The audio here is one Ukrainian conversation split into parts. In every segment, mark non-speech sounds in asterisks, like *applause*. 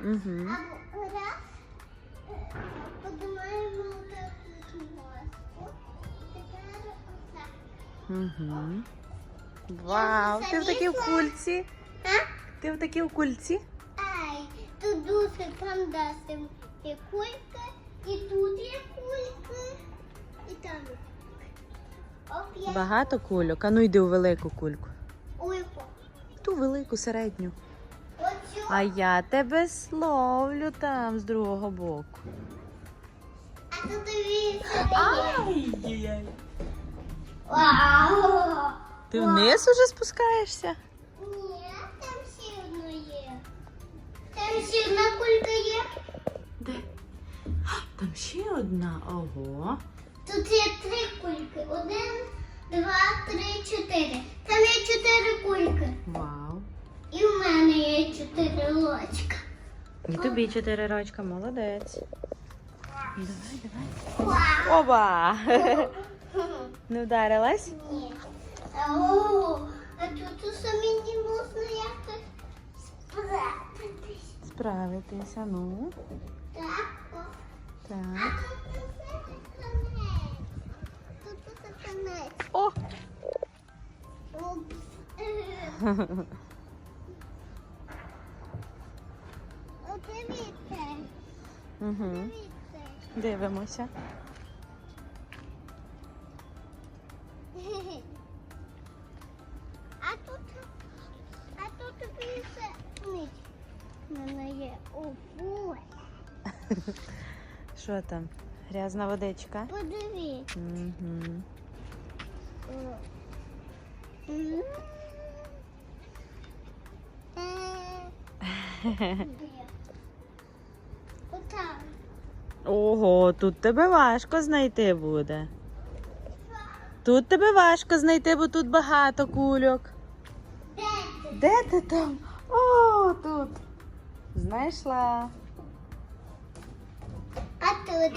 Угу. Або раз. е, Подимаємо таку мозку. Тепер отак. Угу. Вау, ти в такій кульці. А? Ти в такій кульці? Ай, тут дуже там дасть є кулька, і тут є кулька, і там є кулька. Багато кульок. А ну йди у велику кульку. кульку. Ту велику середню. А я тебе словлю там з другого боку. А тут дивіться. Вау! Ти вниз уже спускаєшся? Ні, там ще одна є. Там ще одна кулька є. Де? Там ще одна. Ого. Тут є три кульки. Один, два, три, чотири. Там є чотири кульки. Вау. Лочка. І тобі чотири рочка, молодець. Давай, давай. Оба! *laughs* Не вдарилась? Ні. О, а тут самі не можна якось спрятатись. Справитися, ну. Так, о. А Так. тут усе конець. Тут усе конець. О! Упс. *laughs* Угу. Дивимося. *laughs* А тут, а тут ніч. У мене є упуль. *laughs* Що там? Грязна водичка? Подивіться. Угу. *laughs* Ого, тут тебе важко знайти буде. Тут тебе важко знайти, бо тут багато кульок. Де ти? Де ти там? О, тут. Знайшла. А тут?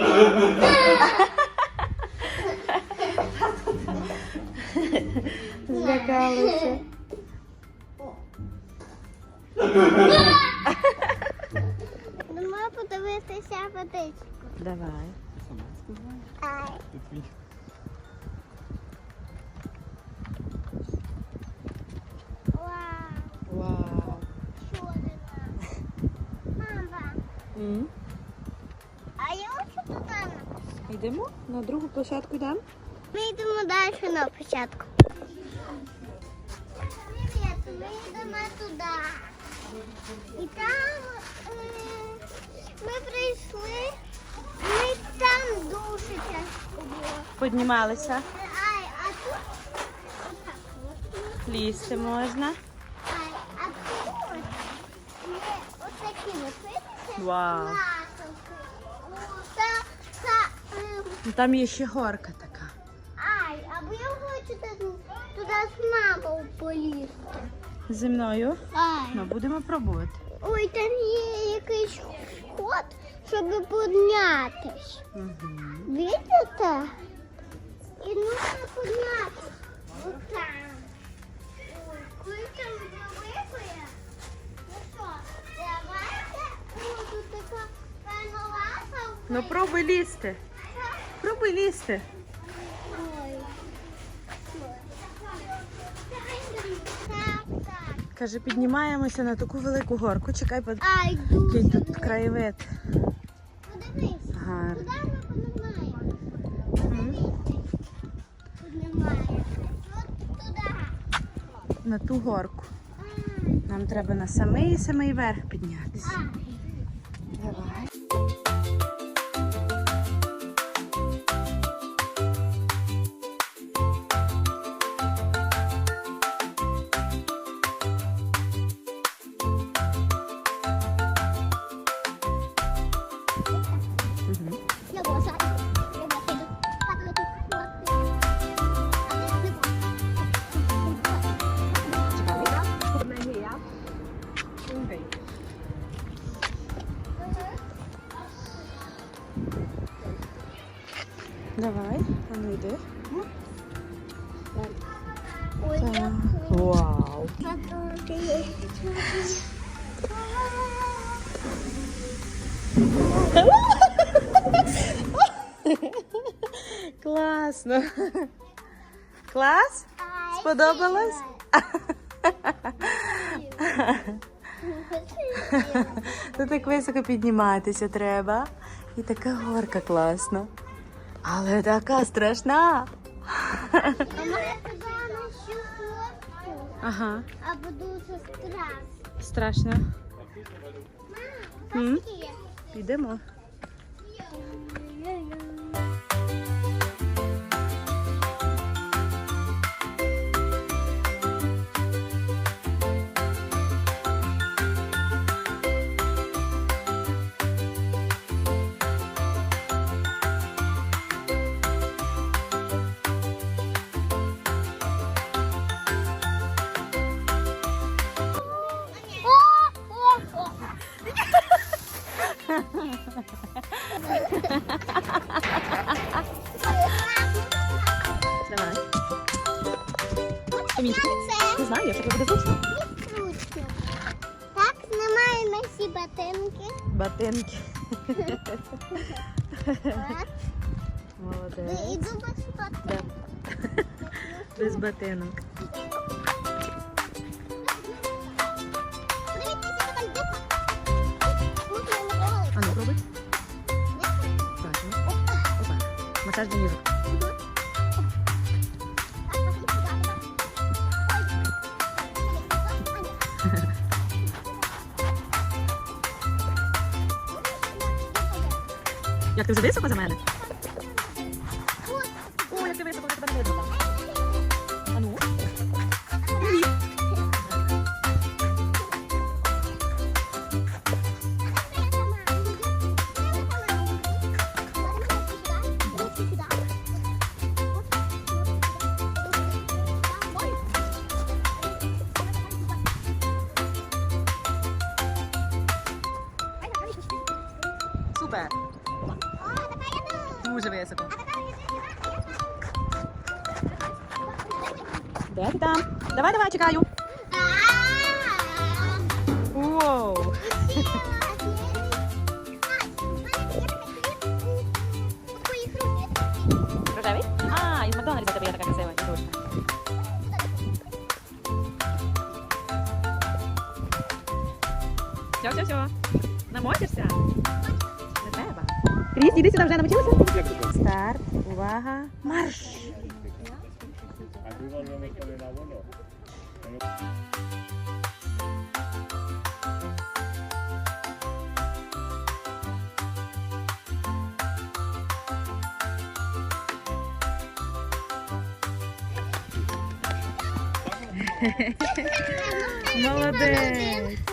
Злякалася. Подивитися водичку. Давай. Ай. Вау. Вау. Мама. М? А я хочу туди написати. Йдемо на другу площадку йдемо? Ми йдемо далі на початку. Привіт, ми йдемо туди. І там е, ми прийшли, ми там дуже тяжко було. Піднімалися. Ай, а тут отак от. Лізти можна. Ай, а тут ми отакі написані. Вау. Ласовки. О, та, та, ем, Ну, Там є ще горка така. Ай, або я хочу туди, туди з мамою полізти. Зі мною. Ай. Ну, будемо пробувати. Ой, там є якийсь ход, щоб піднятись. Угу. Видите? І нужно піднятись. Отам. Ой, коли там великое. Ну що, давайте. О, тут така певна ласа. Ну пробуй лізти. Пробуй лізти. Ой. Так, так. Каже, піднімаємося на таку велику горку. Чекай, под- який тут краєвид. Подивись. Гарно. Куди ми піднімаємо? Піднімаємо. От туди. На ту горку. Нам треба на самий самий верх піднятися. Давай. Давай, а ну йди. Так. Вау. Класно. Клас? Сподобалось? Тут так високо підніматися треба. І така горка класна. Але така страшна. А може туди на щухлотку? Ага, Або дуже страшно. страшно. М? Такі. Підемо. О, ботинки. Батинки. Так. Молодець. Іду без ботинок. Без ботинок. Ну, пробуй. Так, ну. Опа. Масаж для ніжок. Як ти вже високо за мене? О, як ти високо, я тебе не видно. А ну. Супер. Дуже високо. Де ти там? Давай, давай, чекаю. Кріс, іди сюди, вже намочилася? Старт, увага, марш! Молодець!